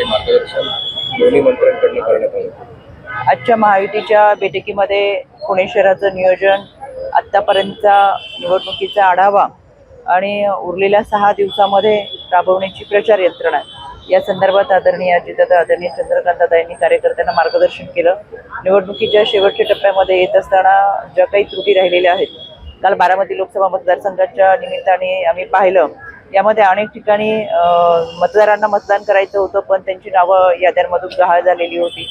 काही मार्गदर्शन दोन्ही मंत्र्यांकडनं करण्यात आलं. आजच्या महायुतीच्या बैठकीमध्ये पुणे शहराचं नियोजन आत्तापर्यंतचा निवडणुकीचा आढावा आणि उरलेल्या सहा दिवसामध्ये राबवण्याची प्रचार यंत्रणा या संदर्भात आदरणीय अजितदादा आदरणीय चंद्रकांतदादा यांनी कार्यकर्त्यांना मार्गदर्शन केलं. निवडणुकीच्या शेवटच्या टप्प्यामध्ये येत असताना ज्या काही त्रुटी राहिलेल्या आहेत काल बारामती लोकसभा मतदारसंघाच्या निमित्ताने आम्ही पाहिलं यामध्ये अनेक ठिकाणी मतदारांना मतदान करायचं होतं पण त्यांची नावं याद्यांमधून गहाळ झालेली होती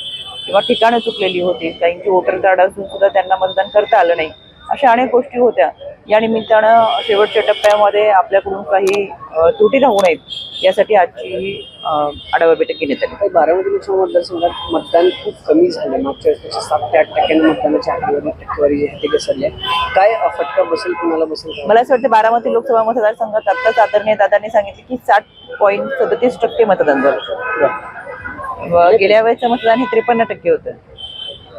किंवा ठिकाणं चुकलेली होती. काहींची वोटर कार्ड असून सुद्धा त्यांना मतदान करता आलं नाही. अशा अनेक गोष्टी होत्या. या निमित्तानं शेवटच्या टप्प्यामध्ये आपल्याकडून काही त्रुटी राहू नयेत यासाठी आजची ही आढावा बैठक घेण्यात आली. बारामती लोकसभा मतदारसंघात मतदान खूप कमी झालं मागच्या वेळेसपेक्षा सात ते आठ टक्क्यांनी मतदानाची आकडेवारी टक्केवारी जी आहे ती घसरली आहे. काय फटका बसेल कुणाला बसेल? मला असं वाटतं बारामती लोकसभा मतदारसंघात आत्ताच आदरणीय दादांनी सांगितले की साठ पॉईंट सदतीस टक्के मतदान झालं. गेल्या वेळेचं मतदान हे त्रेपन्न टक्के होतं.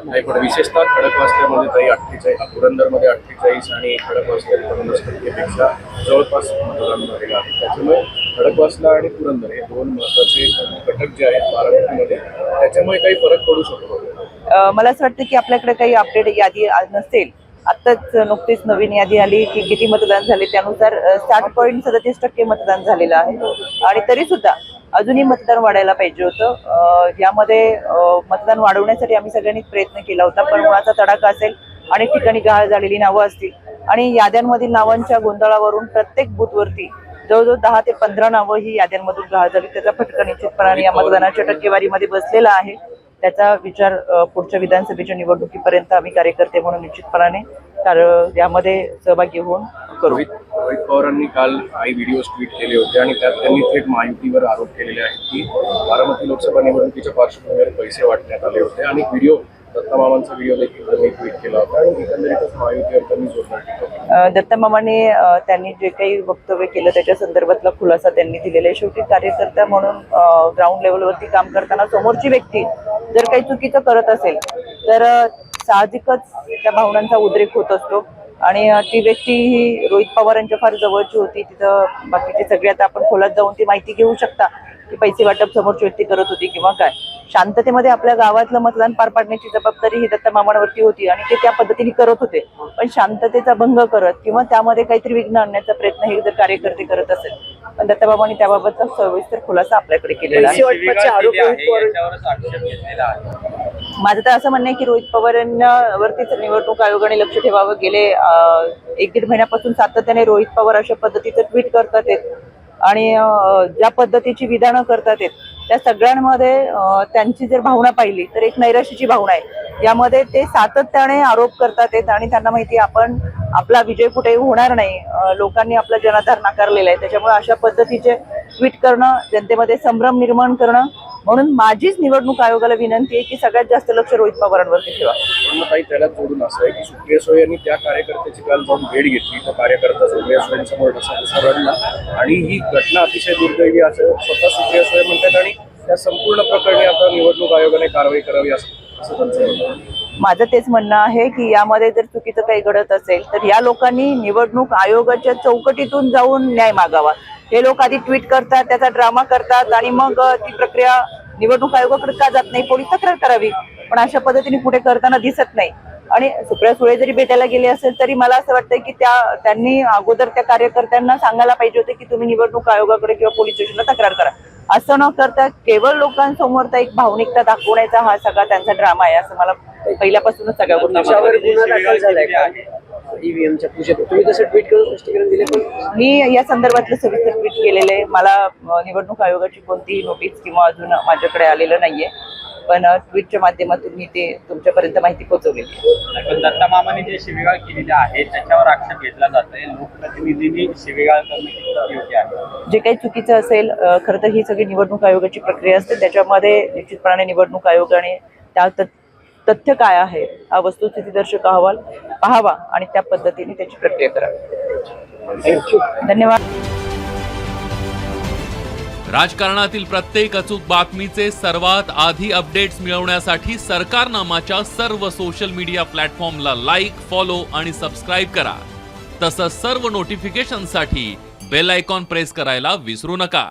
नाही पण विशेषतः खडकवासल्यामध्ये काही अठ्ठेचाळीस पुरंदरमध्ये अठ्ठेचाळीस आणि खडकवासल्यात पन्नास टक्केपेक्षा जवळपास मतदान झालेलं आहे त्याच्यामुळे खडकवासला आणि पुरंदर हे दोन महत्त्वाचे घटक जे आहेत बारामतीमध्ये त्याच्यामुळे काही फरक पडू शकतो. मला असं वाटतं की आपल्याकडे काही अपडेट यादी नसेल. आत्ताच नुकतीच नवीन यादी आली की किती मतदान झाले त्यानुसार साठ पॉईंट सदतीस टक्के मतदान झालेलं आहे. आणि तरी सुद्धा अजूनही मतदान वाढायला पाहिजे होतं. यामध्ये मतदान वाढवण्यासाठी आम्ही सगळ्यांनी प्रयत्न केला होता पण मुळाचा तडाखा असेल अनेक ठिकाणी गहाळ झालेली नावं असतील आणि याद्यांमधील नावांच्या गोंधळावरून प्रत्येक बूथवरती जवळजवळ दहा ते पंधरा नावं ही याद्यांमधून गहाळ झाली. त्याचा फटका निश्चितपणाने या मतदानाच्या टक्केवारीमध्ये बसलेला आहे. त्याचा विचार पुढच्या विधानसभेच्या निवडणुकीपर्यंत आम्ही कार्यकर्ते म्हणून निश्चितपणाने यामध्ये सहभागी होऊन करू. रोहित पवारांनी काल काही व्हिडिओज ट्विट केले होते आणि त्यात त्यांनी थेट महायुतीवर आरोप केलेले आहेत की बारामती लोकसभा निवडणुकीच्या पार्श्वभूमीवर पैसे वाटण्यात आले होते आणि व्हिडिओ दत्तामामांचा व्हिडिओ देखील त्यांनी ट्विट केला होता आणि एकंदरीतच महायुतीवर त्यांनी जोरदार टीका दत्तमामाने त्यांनी जे काही वक्तव्य केलं त्याच्या संदर्भातला खुलासा त्यांनी दिलेला आहे. शेवटी कार्यकर्ता म्हणून ग्राउंड लेवलवरती काम करताना समोरची व्यक्ती जर काही चुकीचं करत असेल तर साहजिकच त्या भावनांचा उद्रेक होत असतो. आणि ती व्यक्ती ही रोहित पवार यांच्या फार जवळची होती. तिथं बाकीचे सगळे आता आपण खोलात जाऊन ती माहिती घेऊ शकता. की पैसे वाटप समोरची व्यक्ती करत होती किंवा काय. शांततेमध्ये आपल्या गावातलं मतदान पार पाडण्याची जबाबदारी ही दत्तमामांवरती होती आणि ते त्या पद्धतीने करत होते. पण शांततेचा भंग करत किंवा त्यामध्ये काहीतरी विघ्न आणण्याचा प्रयत्न हे जर कार्यकर्ते करत असेल पण दत्तबाबांनी त्याबाबतचा सविस्तर खुलासा आपल्याकडे केलेला आहे. माझं तर असं म्हणणं आहे की रोहित पवार यांवरतीच निवडणूक आयोगाने लक्ष ठेवावं गेले. एक दीड महिन्यापासून सातत्याने रोहित पवार अशा पद्धतीचं ट्विट करतात आहेत. आणि ज्या पद्धतीची विधानं करतात आहेत त्या सगळ्यांमध्ये त्यांची जर भावना पाहिली तर एक नैराश्याची भावना आहे. यामध्ये ते सातत्याने आरोप करतात आहेत आणि त्यांना माहिती आहे आपण आपला विजय कुठेही होणार नाही. लोकांनी आपला जनाधार नाकारलेला आहे. त्याच्यामुळे अशा पद्धतीचे ट्विट करणं जनतेमध्ये संभ्रम निर्माण करणं म्हणून माझीच निवडणूक आयोगाला विनंती आहे की सगळ्यात जास्त लक्ष रोहित पवारांवरती ठेवा. काही त्याला जोडून असं आहे की सुप्रिया सोय यांनी त्या कार्यकर्त्याची काल जाऊन भेट घेतली. तो कार्यकर्ता सुप्रिया कसा रडला आणि ही घटना अतिशय दुर्दैवी असं स्वतः सुप्रिया सोय म्हणतात आणि त्या संपूर्ण प्रकरणी आता निवडणूक आयोगाने कारवाई करावी असं त्यांचं. माझं तेच म्हणणं आहे की यामध्ये जर चुकीचं काही घडत असेल तर या लोकांनी निवडणूक आयोगाच्या चौकटीतून जाऊन न्याय मागावा. हे लोक आधी ट्विट करतात त्याचा ड्रामा करतात आणि मग ती प्रक्रिया निवडणूक आयोगाकडे का जात नाही पोलीस तक्रार करावी. पण अशा पद्धतीने पुढे करताना दिसत नाही. आणि सुप्रिया सुळे जरी भेटायला गेले असेल तरी मला असं वाटतं की त्या त्यांनी अगोदर त्या कार्यकर्त्यांना सांगायला पाहिजे होते की तुम्ही निवडणूक आयोगाकडे किंवा पोलीस स्टेशनला तक्रार करा. असं न करता केवळ लोकांसमोर एक भावनिकता दाखवण्याचा हा सगळा त्यांचा ड्रामा आहे असं मला पहिल्यापासूनच सगळ्या गोष्टी ईव्हीएमच्या पूजेत तुम्ही तसं ट्विट करून स्पष्टीकरण दिले पण मी या संदर्भातलं सविस्तर ट्विट केलेलं आहे. मला निवडणूक आयोगाची कोणतीही नोटीस किंवा अजून माझ्याकडे आलेलं नाहीये. पण ट्विटच्या माध्यमातून मी ते तुमच्यापर्यंत माहिती पोहोचवलेली आहे. पण दत्ता मामाने जे शिवीगाळ केलेली आहे त्याच्यावर आक्षेप घेतला जात आहे लोकप्रतिनिधींनी शिवीगाळ करणं किती योग्य आहे? जे काही चुकीचं असेल खरं तर ही सगळी निवडणूक आयोगाची प्रक्रिया असते. त्याच्यामध्ये निश्चितपणाने निवडणूक आयोगाने त्या तथ्य काय आहे? हा वस्तुस्थितीदर्शक अहवाल पाहावा आणि त्या पद्धतीने त्याची प्रक्रिया करावी. धन्यवाद. राजकारणातील प्रत्येक अचूक बातमीचे सर्वात आधी अपडेट्स मिळवण्यासाठी सरकारनामाच्या सर्व सोशल मीडिया प्लॅटफॉर्मला लाईक फॉलो आणि सबस्क्राईब करा. तसंच सर्व नोटिफिकेशनसाठी बेल आयकॉन प्रेस करायला विसरू नका.